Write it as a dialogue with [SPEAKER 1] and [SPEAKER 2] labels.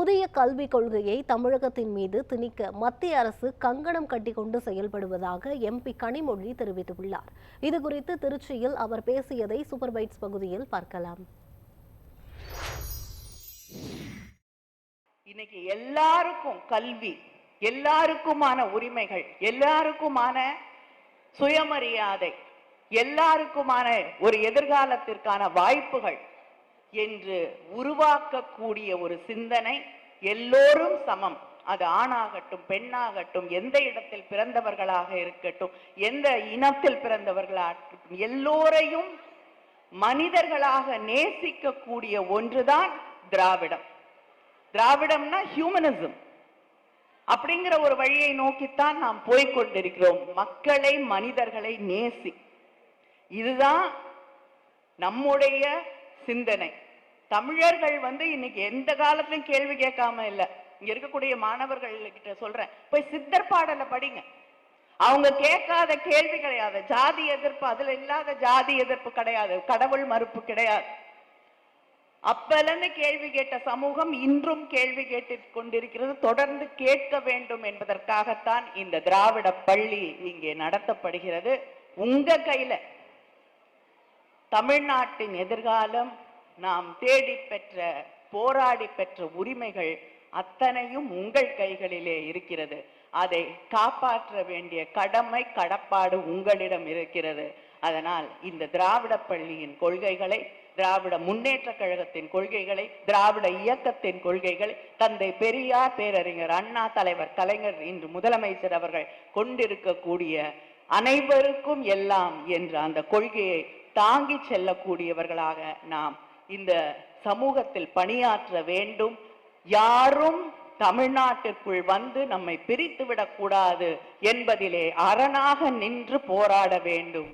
[SPEAKER 1] புதிய கல்விக் கொள்கையை தமிழகத்தின் மீது திணிக்க மத்திய அரசு கங்கணம் கட்டிக்கொண்டு செயல்படுவதாக எம்பி கனிமொழி தெரிவித்துள்ளார். இதுகுறித்து திருச்சியில் அவர் பேசியதை சூப்பர் பைட்ஸ் பகுதியில் பார்க்கலாம்.
[SPEAKER 2] இன்னைக்கு எல்லாருக்கும் கல்வி எல்லாருக்குமான உரிமைகள் எல்லாருக்குமான சுயமரியாதை எல்லாருக்குமான ஒரு எதிர்காலத்திற்கான வாய்ப்புகள் என்று உருவாக்கக்கூடிய ஒரு சிந்தனை எல்லோரும் சமம். அது ஆணாகட்டும் பெண்ணாகட்டும் எந்த இடத்தில் பிறந்தவர்களாக இருக்கட்டும் எந்த இனத்தில் பிறந்தவர்களாகட்டும் எல்லோரையும் மனிதர்களாக நேசிக்கக்கூடிய ஒன்றுதான் திராவிடம். திராவிடம்னா ஹியூமனிசம் அப்படிங்கிற ஒரு வழியை நோக்கித்தான் நாம் போய்க்கொண்டிருக்கிறோம் மக்களை மனிதர்களை நேசி. இதுதான் நம்முடைய சிந்தனை. தமிழர்கள் வந்து இன்னைக்கு எந்த காலத்திலும் கேள்வி கேட்காம இல்ல. இங்க இருக்கக்கூடிய மாணவர்கள் கிட்ட சொல்றேன். போய் சித்தர் பாடலை படிங்க. அவங்க கேட்காத கேள்வி கிடையாது. ஜாதி எதிர்ப்பு அதுல இல்லாத ஜாதி எதிர்ப்பு கிடையாது. கடவுள் மறுப்பு கிடையாது. அப்பலன்னு கேள்வி கேட்ட சமூகம் இன்றும் கேள்வி கேட்டு கொண்டிருக்கிறது. தொடர்ந்து கேட்க வேண்டும் என்பதற்காகத்தான் இந்த திராவிட பள்ளி இங்கே நடத்தப்படுகிறது. உங்க கையில தமிழ்நாட்டின் எதிர்காலம் நாம் தேடி பெற்ற போராடி பெற்ற உரிமைகள் அத்தனையும் உங்கள் கைகளிலே இருக்கிறது. அதை காப்பாற்ற வேண்டிய கடமை கடப்பாடு உங்களிடம் இருக்கிறது. அதனால் இந்த திராவிட பள்ளியின் கொள்கைகளை திராவிட முன்னேற்ற கழகத்தின் கொள்கைகளை திராவிட இயக்கத்தின் கொள்கைகள் தந்தை பெரியார் பேரறிஞர் அண்ணா தலைவர் கலைஞர் இன்று முதலமைச்சர் அவர்கள் கொண்டிருக்கக்கூடிய அனைவருக்கும் எல்லாம் என்ற அந்த கொள்கையை தாங்கி செல்லக்கூடியவர்களாக நாம் இந்த சமூகத்தில் பணியாற்ற வேண்டும். யாரும் தமிழ்நாட்டிற்குள் வந்து நம்மை பிரித்து விடக்கூடாது என்பதிலே அரணாக நின்று போராட வேண்டும்.